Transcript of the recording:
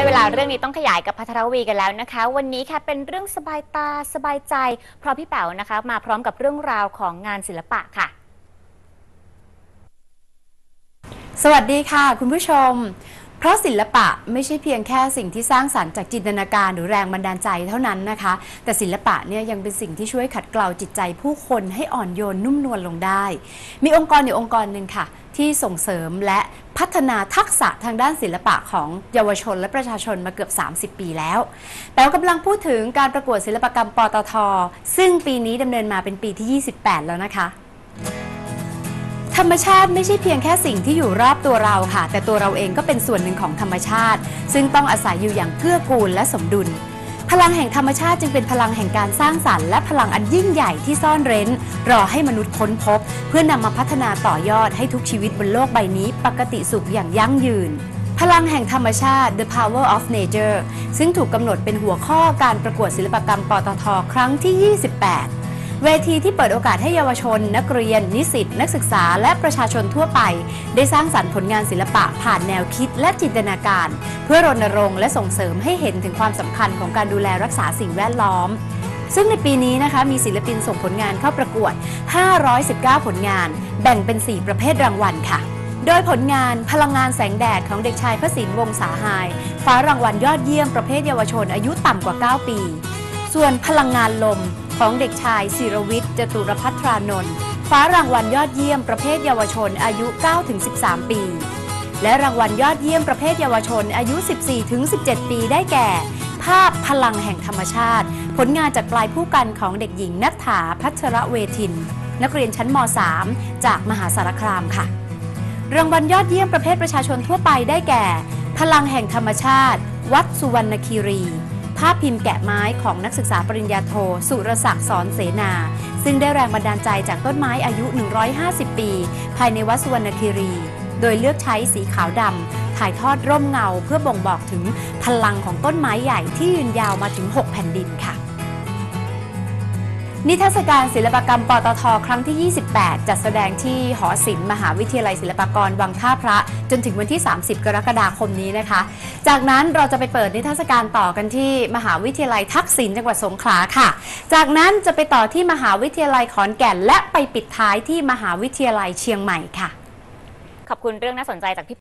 ได้เวลาเรื่องนี้ต้องขยายกับพัทรวีกันแล้วนะคะ วันนี้ค่ะเป็นเรื่องสบายตาสบายใจ เพราะพี่แป๋วนะคะ มาพร้อมกับเรื่องราวของงานศิลปะค่ะ สวัสดีค่ะ คุณผู้ชม เพราะศิลปะไม่ใช่เพียงแค่สิ่งที่สร้างสรรค์จากจินตนาการหรือแรงบันดาลใจเท่านั้นนะคะ แต่ศิลปะเนี่ยยังเป็นสิ่งที่ช่วยขัดเกลาจิตใจผู้คนให้อ่อนโยนนุ่มนวลลงได้ มีองค์กรอยู่องค์กรหนึ่งค่ะ ที่ส่งเสริมและพัฒนาทักษะทางด้านศิลปะของเยาวชนและประชาชนมาเกือบ 30 ปีแล้ว แต่กำลังพูดถึงการประกวดศิลปกรรมปตท ซึ่งปีนี้ดำเนินมาเป็นปีที่ 28 แล้วนะคะ ธรรมชาติไม่ใช่เพียงแค่สิ่งที่อยู่รอบตัวเราค่ะ แต่ตัวเราเองก็เป็นส่วนหนึ่งของธรรมชาติ ซึ่งต้องอาศัยอยู่อย่างเกื้อกูลและสมดุล พลังแห่งธรรมชาติจึงเป็นพลังแห่งการสร้างสรรค์และพลังอันยิ่งใหญ่ที่ซ่อนเร้น รอให้มนุษย์ค้นพบ เพื่อนำมาพัฒนาต่อยอดให้ทุกชีวิตบนโลกใบนี้ ปกติสุขอย่างยั่งยืนพลังแห่งธรรมชาติ The Power of Nature ซึ่งถูกกำหนดเป็นหัวข้อการประกวดศิลปกรรมปตท ครั้งที่ 28 เวทีที่เปิดโอกาสให้เยาวชน นักเรียน นิสิต นักศึกษา และประชาชนทั่วไป ได้สร้างสรรค์ผลงานศิลปะผ่านแนวคิดและจินตนาการ เพื่อรณรงค์และส่งเสริมให้เห็นถึงความสำคัญของการดูแลรักษาสิ่งแวดล้อม ซึ่งในปีนี้นะคะมีศิลปินส่งผลงานเข้าประกวด 519 ผลงาน แบ่งเป็น 4 ประเภทรางวัลค่ะโดยผลงานพลังงานแสงแดดของเด็กชายพระศิลป์วงศ์สาหายฟ้ารางวัลยอดเยี่ยมประเภทเยาวชนอายุต่ำกว่า 9 ปี ส่วนพลังงานลม ของเด็กชายศิรวิทย์จตุรพัทรานนท์ฟ้ารางวัลยอดเยี่ยมประเภทเยาวชนอายุ 9-13 ปี และรางวัลยอดเยี่ยมประเภทเยาวชนอายุ 14-17 ปีได้แก่ ภาพพลังแห่งธรรมชาติ ผลงานจากปลายผู้กันของเด็กหญิงนัทธาพัชระเวทิน นักเรียนชั้นม .3 จากมหาสารคามค่ะ รางวัลยอดเยี่ยมประเภทประชาชนทั่วไปได้แก่ พลังแห่งธรรมชาติ วัดสุวรรณคีรี ภาพพิมพ์แกะไม้ของนักศึกษาปริญญาโท สุรศักดิ์สอนเสนา ซึ่งได้แรงบันดาลใจจากต้นไม้อายุ 150 ปี ภายในวัดสุวรรณคีรี โดยเลือกใช้สีขาวดำถ่ายทอดร่มเงาเพื่อบ่งบอกถึงพลังของต้นไม้ใหญ่ที่ยืนยาวมาถึง 6 แผ่นดินค่ะ นิทรรศการศิลปกรรมปตทครั้งที่ 28 จัดแสดงที่หอศิลป์มหาวิทยาลัยศิลปากรวังท่าพระ จนถึงวันที่ 30 กรกฎาคมนี้นะคะ จากนั้นเราจะไปเปิดนิทรรศการต่อกันที่มหาวิทยาลัยทักษิณจังหวัดสงขลาค่ะ จากนั้นจะไปต่อที่มหาวิทยาลัยขอนแก่น และไปปิดท้ายที่มหาวิทยาลัยเชียงใหม่ค่ะ ขอบคุณเรื่องน่าสนใจจากพี่